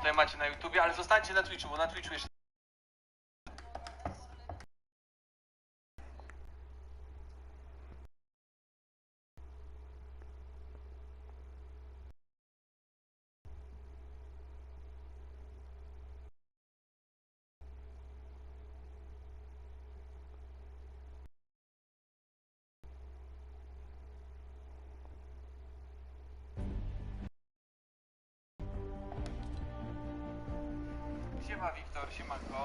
tutaj macie na YouTubie, ale zostańcie na Twitchu, bo na Twitchu jeszcze... Wiktor, siemanko.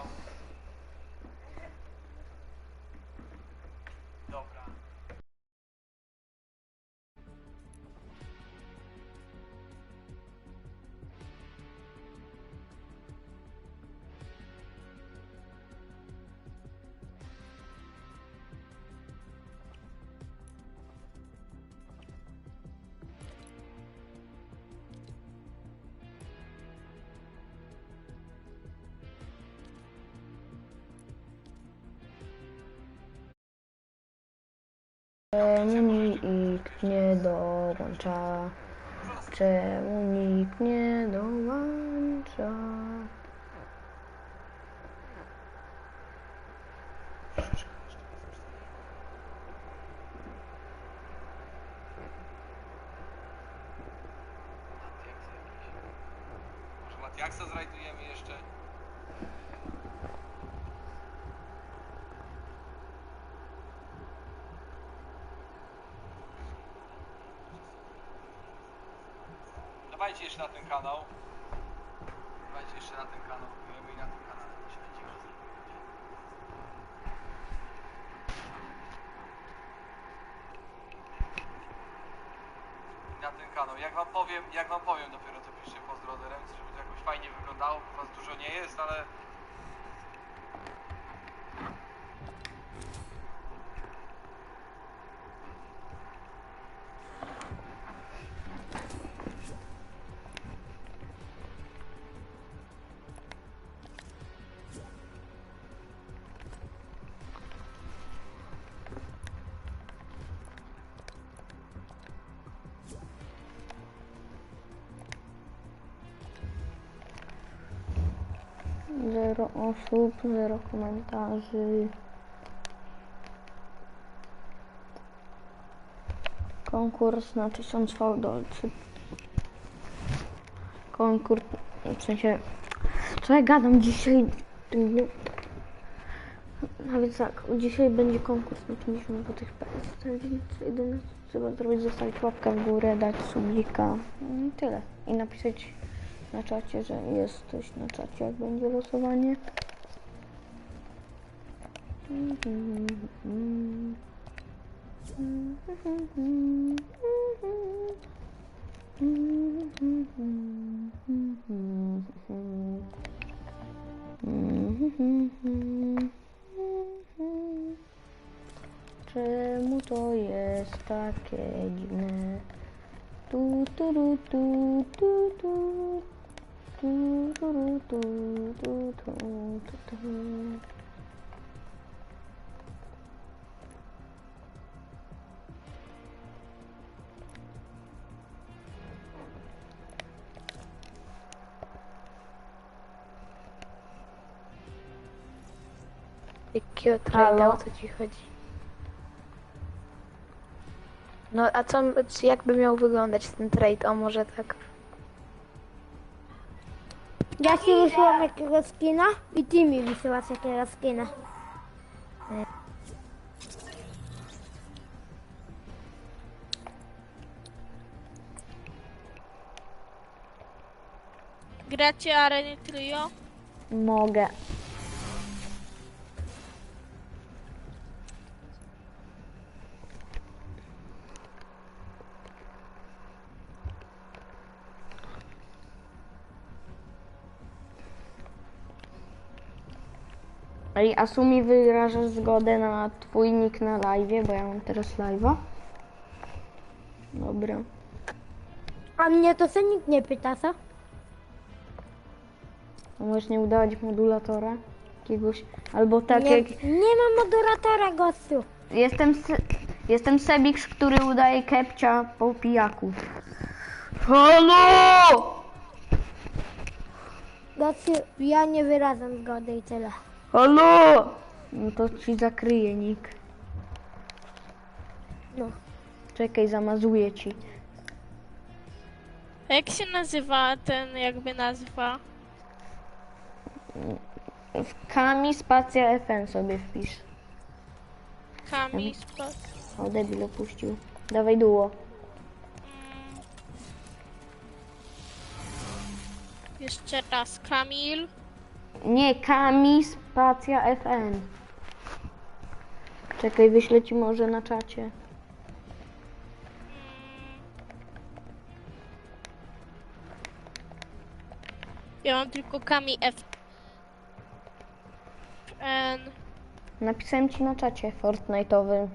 Czemu nikt nie dołącza? Czemu nikt nie dołącza? Matiaksa jakiś. Może Matiaksa zrajdujemy jeszcze? Jeszcze na ten kanał. Dawajcie jeszcze na ten kanał. Wbijemy i na ten kanał. na ten kanał. Jak wam powiem, jak wam powiem dopiero to piszcie pozdro od RMC, żeby to jakoś fajnie wyglądało, was dużo nie jest, ale Zero osób, zero komentarzy. Konkurs na 1000 fałdolcy. Konkurs, w sensie, co ja gadam dzisiaj? Nawet tak, dzisiaj będzie konkurs na 50 zł PS, więc jedyne co trzeba zrobić, zostawić łapkę w górę, dać subika i tyle. I napisać na czacie, że jesteś na czacie, jak będzie losowanie. Czemu to jest takie dziwne? Tu, tu, tu, tu, tu, tu. Tu, tu, tu, tu, tu, tu, tu, tu. Jakiego trajda, o co ci chodzi? No a co, jakby miał wyglądać ten trade? O może tak. Ja ci wysyłam jakiego skina i ty mi wysyłasz jakiego skina. Gracie areny trio? Mogę. Ej, a Sumi wyrażasz zgodę na twój nick na live, bo ja mam teraz live'a. Dobra. A mnie to se nikt nie pyta, co? A możesz nie udawać modulatora? Jakiegoś, albo tak Nie, jak... nie ma moderatora gościu. Jestem, se, jestem Sebix, który udaje kepcia po pijaku. Halo! Gościu, ja nie wyrażam zgody i tyle. Halo! No to ci zakryje nick. No. Czekaj, zamazuję ci. A jak się nazywa ten jakby nazwa? W Kami spacja FN sobie wpisz. Kami spot. O, debil opuścił. Dawaj duo. Jeszcze raz. Kamil. Nie, Kami spacja FN. Czekaj, wyślę ci może na czacie. Ja mam tylko Kami F. N. Napisałem ci na czacie Fortnite'owym.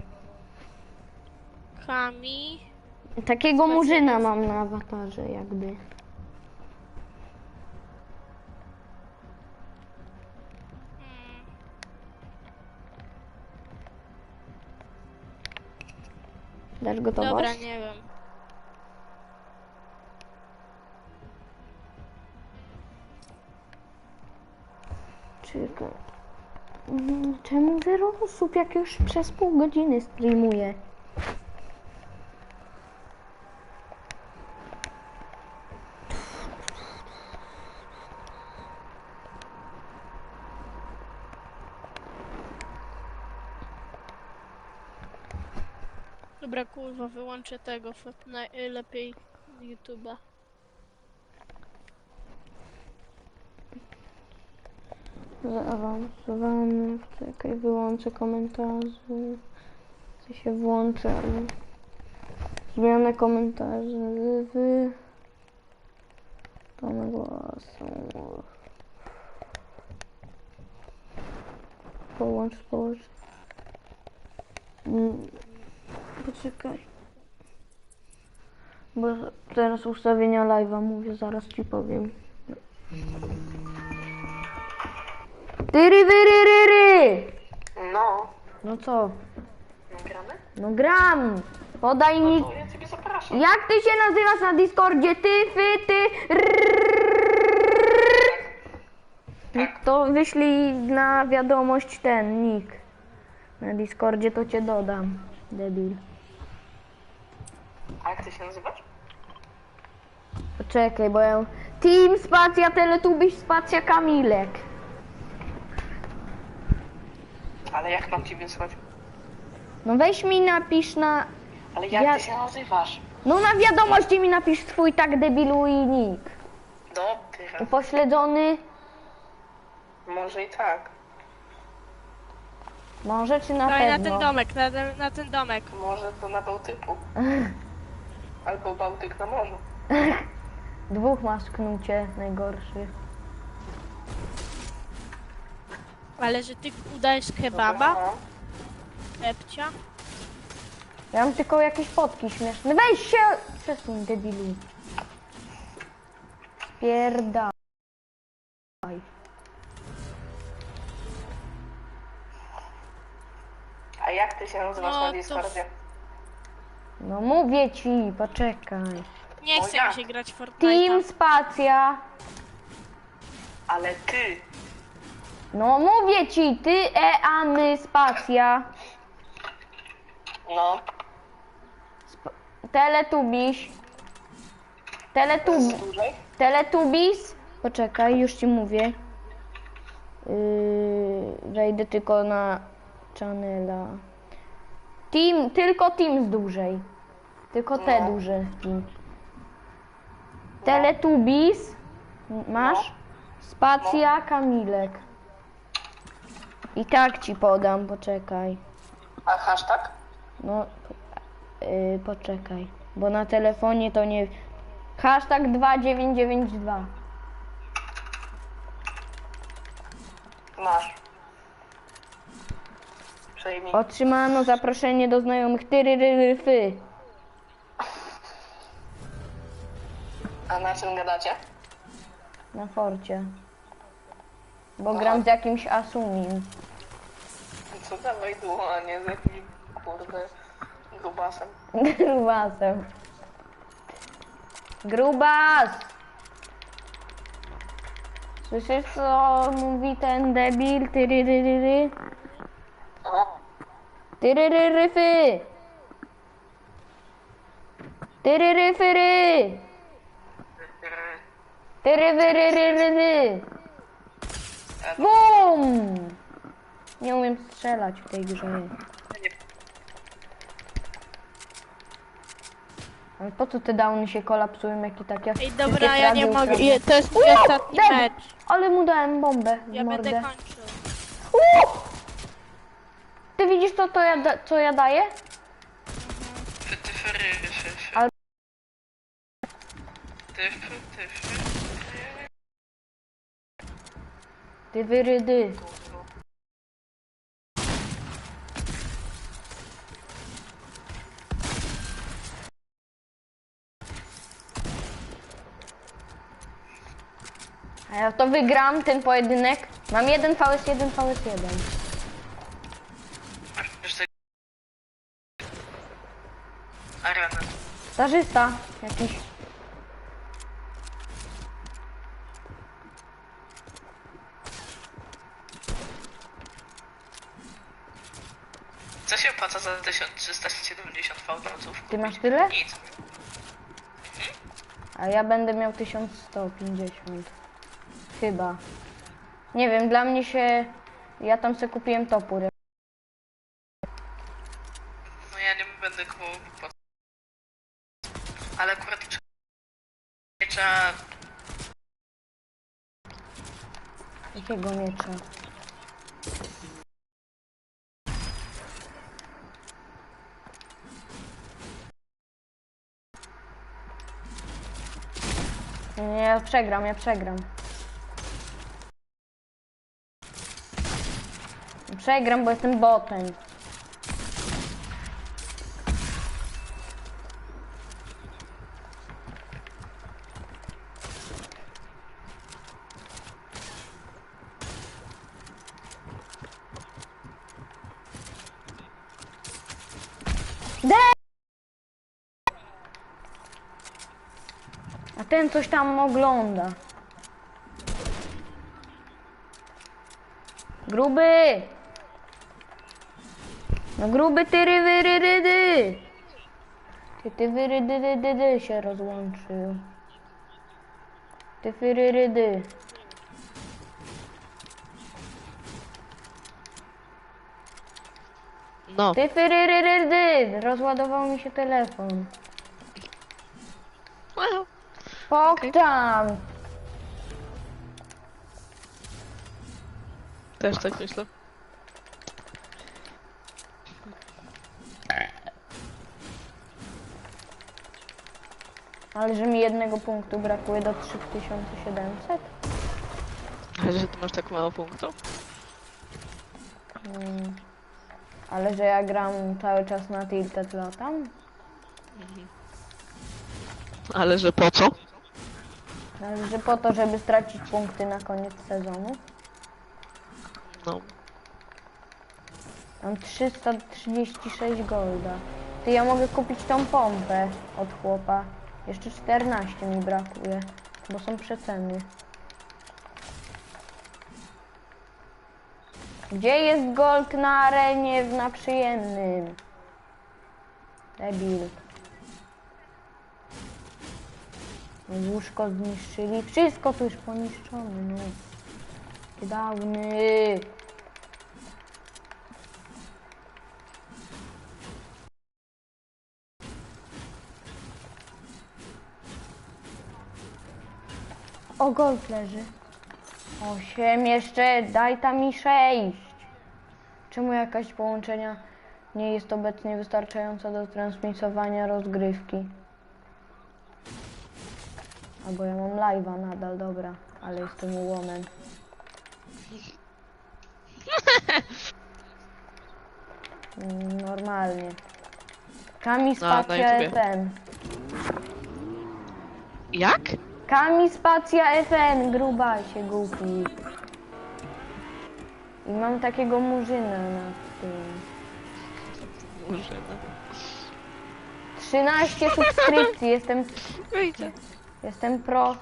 Kami. Takiego murzyna mam na awatarze jakby. Dasz gotowość? Dobra, nie wiem. Czekaj. Mm, Czemu zero osób, jak już przez pół godziny streamuję? Dobra, kurwa, wyłączę tego. Fortnite, lepiej YouTube'a. Zaawansowany. Czekaj, wyłączę komentarze. Co się włączę, ale... Zmiana komentarzy. Wy... Tony głosu. Połącz, połącz. Mm, Poczekaj. Bo teraz ustawienia live'a mówię, zaraz ci powiem. Tyry, wyry, ry, No, No co? gramy? No gram! Podaj mi... Ja ciebie zapraszam. Jak ty się nazywasz na Discordzie? Ty, fy, ty... Tak. To wyślij na wiadomość ten nick. Na Discordzie to cię dodam. Debil. Jak ty się nazywasz? Poczekaj, bo ja... Team Spacja Teletubiś Spacja Kamilek. Ale jak mam ciebie słychać? No weź mi napisz na... Ale jak Ja- ty się nazywasz? No na wiadomości mi napisz swój tak debilu i nick. Dobra, Upośledzony może i tak. może czy na Dawaj na pewno? ten domek, na ten, na ten domek. Może to na Bałtyku. Albo Bałtyk na morzu. Dwóch masz knucie, najgorszy. Ale że ty udajesz kebaba, No. epcia. Ja mam tylko jakieś fotki śmieszne. Weź się! Przesuń, debilu. Spierdaj. A jak ty się nazywasz No na to- Discordzie? No mówię ci, poczekaj. Nie O chcę jak? mi się grać w Team Fortnite'a. Spacja. Ale ty! No mówię ci, ty, e, a my, Spacja. No, Teletubiś. Teletub... dłużej? Teletubis. Poczekaj, już ci mówię. Yy, wejdę tylko na channela. Team, tylko Team z dłużej. Tylko te No. duże team. Teletubis. Masz? Spacja Kamilek. I tak ci podam, poczekaj. A hashtag? No, yy, poczekaj. Bo na telefonie to nie... Hashtag 2992. Masz. Przejmij. Otrzymano zaproszenie do znajomych tyryryryfy. A na czym gadacie? Na forcie. Bo gram z jakimś Asumim. Co dawaj długo, a nie z jakimś kurde grubasem. Grubasem. Grubas! Słyszysz co mówi ten debil? Tyryryryry. Tyryryryfy. Tyryryfyry. Tyrywyryryryry. BUM! Nie umiem strzelać w tej grze. Ale po co te downy się kolapsują, jak i tak jak Ej, dobra, ja nie mogę. Je- To jest mój ostatni mecz. Ale mu dałem bombę w Ja będę mordę. kończył. Uuu! Ty widzisz to, to ja co ja daję? Ty, ty, fery, Ty, ty, ty, ty. A ja to wygram, ten pojedynek. Mam jeden VS1, VS1. Starzysta jakiś. Co się opłaca za 1370 fałdolców? Ty masz tyle? Nic. A ja będę miał 1150. Chyba. Nie wiem, dla mnie się... Ja tam sobie kupiłem topór. No ja nie będę kupował po... Ale akurat trzeba... Jakiego miecza? Nie, ja przegram, ja przegram. Przegram, bo jestem botem. Ten coś tam ogląda. Gruby! No gruby ty rywyryrydy! Ty ty wyrydydydydy się rozłączył. Ty fyryrydy. No, Ty fyryryrydy! Rozładował mi się telefon. well, Pokczam! też tak myślę. Ale że mi jednego punktu brakuje do 3700? Ale że ty masz tak mało punktów? Mm. Ale że ja gram cały czas na Tilted latam? Ale że po co? Że po to, żeby stracić punkty na koniec sezonu? No, Mam 336 golda. Ty ja mogę kupić tą pompę od chłopa. Jeszcze 14 mi brakuje, bo są przeceny. Gdzie jest gold na arenie w- na przyjemnym? Debil. Łóżko zniszczyli. Wszystko tu już poniszczone, no. Dawny. O, gold leży. Osiem jeszcze, daj tam mi sześć. Czemu jakaś połączenia nie jest obecnie wystarczająca do transmitowania rozgrywki? Albo ja mam live'a nadal, dobra, ale jestem ułomem. Mm, Normalnie. Kami Spacja YouTubie. FM. jak? Kami Spacja FN, gruba się głupi. I mam takiego murzyna na tym. Murzyna. 13 subskrypcji, jestem, Wyjdzie. Jestem pro.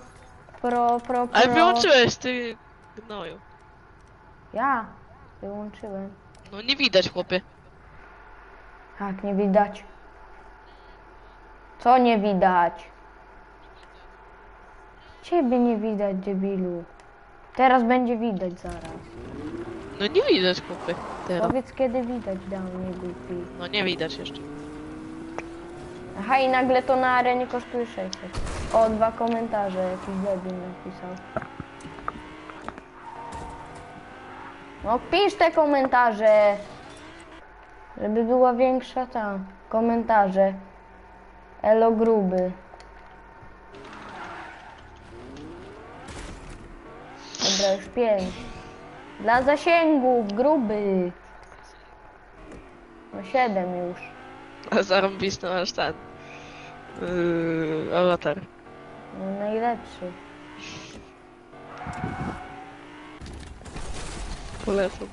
Pro, pro, pro. Ale wyłączyłeś, ty gnoju. Ja wyłączyłem. No nie widać, chłopie. Tak, nie widać. Co nie widać? Ciebie nie widać, debilu. Teraz będzie widać zaraz. No nie widać, chłopie. Teraz. Powiedz kiedy widać, dał mnie głupi. No nie widać jeszcze. Aha, i nagle to na arenie kosztuje 600. O, dwa komentarze jakiś debil napisał. No pisz te komentarze. Żeby była większa ta. Komentarze. Elo gruby. Dobra, już pięć. Dla zasięgu, gruby. No siedem już. Zarąbisty masz ten. Yy, awatar. No najlepszy. Polecam.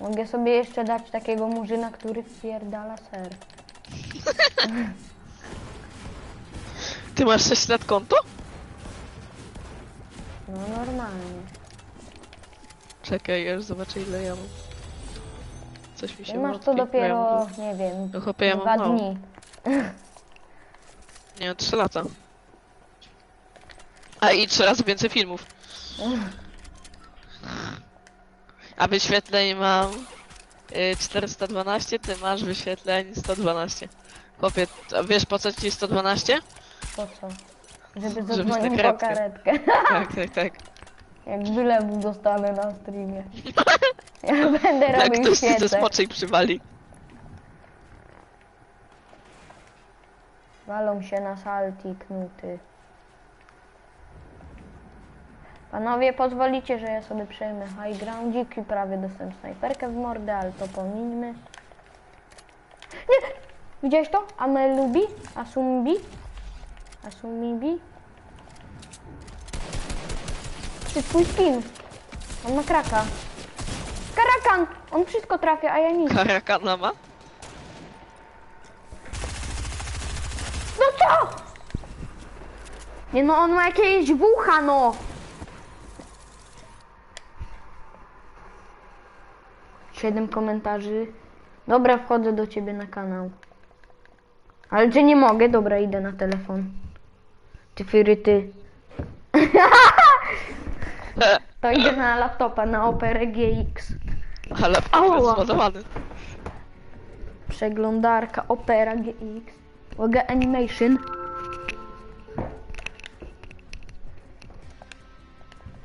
Mogę sobie jeszcze dać takiego murzyna, który wpierdala ser. Ty masz 6 lat konto? No normalnie. Czekaj, ja już zobaczę ile ja mam. Coś mi się Ty masz to dopiero, nie wiem, No chłopie, ja mam dwa mało. dni. Nie, 3 lata. A i 3 razy więcej filmów. A wyświetleń mam y, 412, ty masz wyświetleń 112. Chłopie, a wiesz po co ci 112? Po co? Żeby zadzwonił po karetkę. karetkę. Tak, tak, tak. Jak wylewu dostanę na streamie. Ja będę Jak robił ktoś ci ze świecę. smoczej przywali. Walą się na salty knuty. Panowie, pozwolicie, że ja sobie przejmę high groundzik i prawie dostałem snajperkę w mordę, ale to pomińmy. Nie! Widziałeś to? Amelubi? Asumbi? Asumibi? Ty twój skin. On ma kraka. Karakan! On wszystko trafia, a ja nic. Karakana ma? No co? Nie no, on ma jakieś wucha, no. Siedem komentarzy. Dobra, wchodzę do ciebie na kanał. Ale czy nie mogę? Dobra, idę na telefon. Ty fyry, ty. To idę na laptopa, na Opera GX. Ale jest zładowany. Przeglądarka Opera GX. Uwaga, animation.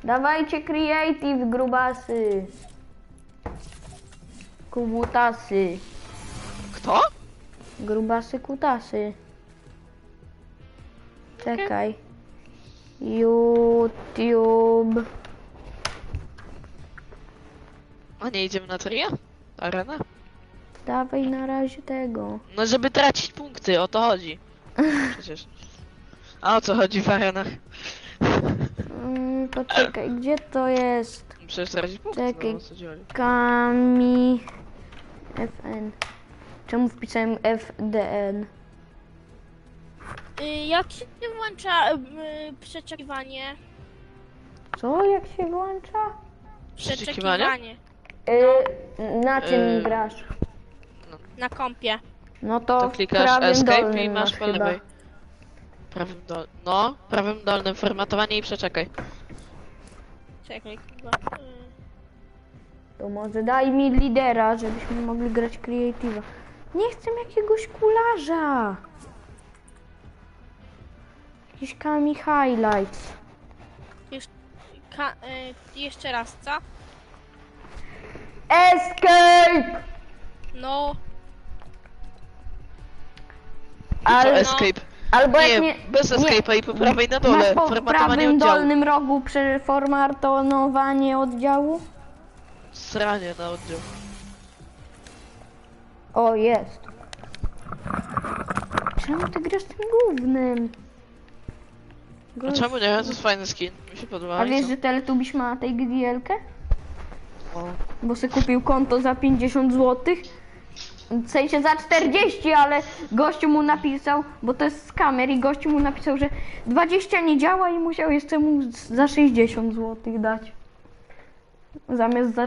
Dawajcie creative, grubasy. Kubutasy. Kto? Grubasy, kutasy. Czekaj. YouTube. A nie idziemy na tria? Arena? Dawaj na razie tego. No żeby tracić punkty, o to chodzi. Przecież. A o co chodzi w arenach? Mm, poczekaj, gdzie to jest? Przecież tracić punkty, Czekaj. no o co? Kami FN. Czemu wpisałem FDN? Y, jak się włącza y, przeczekiwanie? Co? Jak się włącza? Przeczekiwanie? Yy, na czym Yy. grasz? na kompie. No to, To klikasz prawym escape dolnym i masz po chyba. lewej. Prawym dol... No, prawym dolnym formatowanie i przeczekaj. Czekaj, chyba. To może daj mi lidera, żebyśmy mogli grać creative'a. Nie chcę jakiegoś kularza. Jakiś Kami Highlights. Ka, y, jeszcze raz, co? Escape! No, Ale, escape. Albo jak Nie, nie... bez nie. escape'a i po prawej na Masz dole. po Formatowanie prawym oddziału. dolnym rogu przeformatowanie oddziału? Sranie na oddział. O, jest. Czemu ty grasz tym głównym? A Gość. czemu nie? To jest fajny skin. Mi się podoba. A i wiesz, co? że Teletubiś ma tej GDL-kę? O. Bo se kupił konto za 50 zł W sensie za 40, ale gościu mu napisał, bo to jest z kamer i gościu mu napisał, że 20 nie działa i musiał jeszcze mu za 60 zł dać. Zamiast za